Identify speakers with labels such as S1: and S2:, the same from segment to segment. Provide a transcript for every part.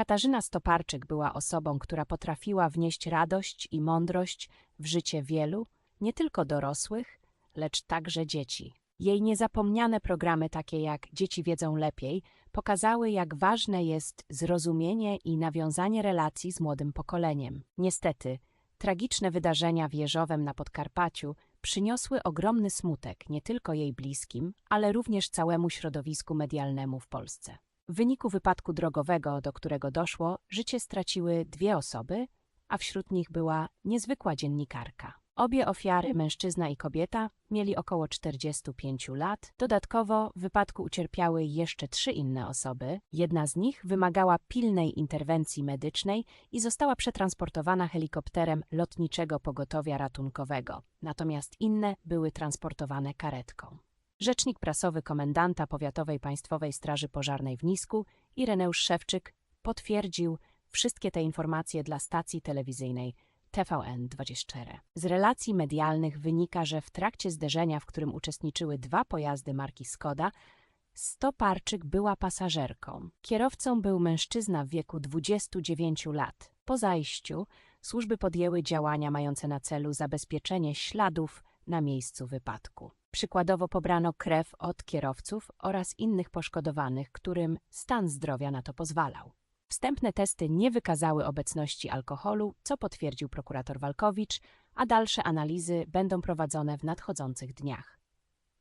S1: Katarzyna Stoparczyk była osobą, która potrafiła wnieść radość i mądrość w życie wielu, nie tylko dorosłych, lecz także dzieci. Jej niezapomniane programy, takie jak Dzieci wiedzą lepiej, pokazały, jak ważne jest zrozumienie i nawiązanie relacji z młodym pokoleniem. Niestety, tragiczne wydarzenia w Jeżowem na Podkarpaciu przyniosły ogromny smutek nie tylko jej bliskim, ale również całemu środowisku medialnemu w Polsce. W wyniku wypadku drogowego, do którego doszło, życie straciły dwie osoby, a wśród nich była niezwykła dziennikarka. Obie ofiary, mężczyzna i kobieta, mieli około 45 lat. Dodatkowo w wypadku ucierpiały jeszcze trzy inne osoby. Jedna z nich wymagała pilnej interwencji medycznej i została przetransportowana helikopterem lotniczego pogotowia ratunkowego, natomiast inne były transportowane karetką. Rzecznik prasowy komendanta Powiatowej Państwowej Straży Pożarnej w Nisku, Ireneusz Szewczyk, potwierdził wszystkie te informacje dla stacji telewizyjnej TVN24. Z relacji medialnych wynika, że w trakcie zderzenia, w którym uczestniczyły dwa pojazdy marki Skoda, Stoparczyk była pasażerką. Kierowcą był mężczyzna w wieku 29 lat. Po zajściu służby podjęły działania mające na celu zabezpieczenie śladów na miejscu wypadku. Przykładowo pobrano krew od kierowców oraz innych poszkodowanych, którym stan zdrowia na to pozwalał. Wstępne testy nie wykazały obecności alkoholu, co potwierdził prokurator Walkowicz, a dalsze analizy będą prowadzone w nadchodzących dniach.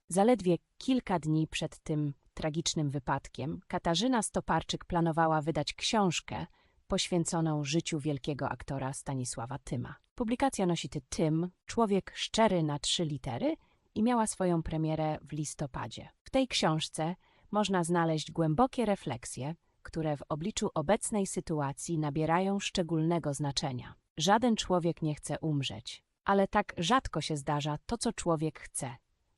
S1: Zaledwie kilka dni przed tym tragicznym wypadkiem Katarzyna Stoparczyk planowała wydać książkę poświęconą życiu wielkiego aktora Stanisława Tyma. Publikacja nosi tytuł Tym, człowiek szczery na trzy litery i miała swoją premierę w listopadzie. W tej książce można znaleźć głębokie refleksje, które w obliczu obecnej sytuacji nabierają szczególnego znaczenia. Żaden człowiek nie chce umrzeć, ale tak rzadko się zdarza to, co człowiek chce.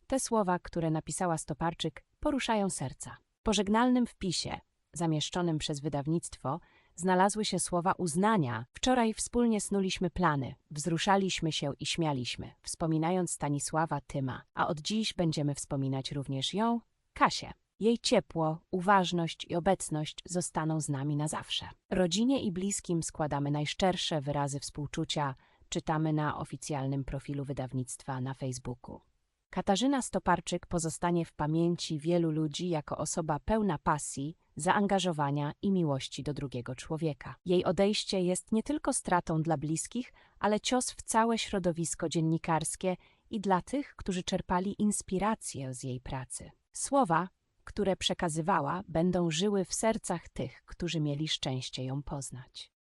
S1: Te słowa, które napisała Stoparczyk, poruszają serca. W pożegnalnym wpisie, zamieszczonym przez wydawnictwo, znalazły się słowa uznania. Wczoraj wspólnie snuliśmy plany, wzruszaliśmy się i śmialiśmy, wspominając Stanisława Tyma, a od dziś będziemy wspominać również ją, Kasię. Jej ciepło, uważność i obecność zostaną z nami na zawsze. Rodzinie i bliskim składamy najszczersze wyrazy współczucia, czytamy na oficjalnym profilu wydawnictwa na Facebooku. Katarzyna Stoparczyk pozostanie w pamięci wielu ludzi jako osoba pełna pasji, zaangażowania i miłości do drugiego człowieka. Jej odejście jest nie tylko stratą dla bliskich, ale cios w całe środowisko dziennikarskie i dla tych, którzy czerpali inspirację z jej pracy. Słowa, które przekazywała, będą żyły w sercach tych, którzy mieli szczęście ją poznać.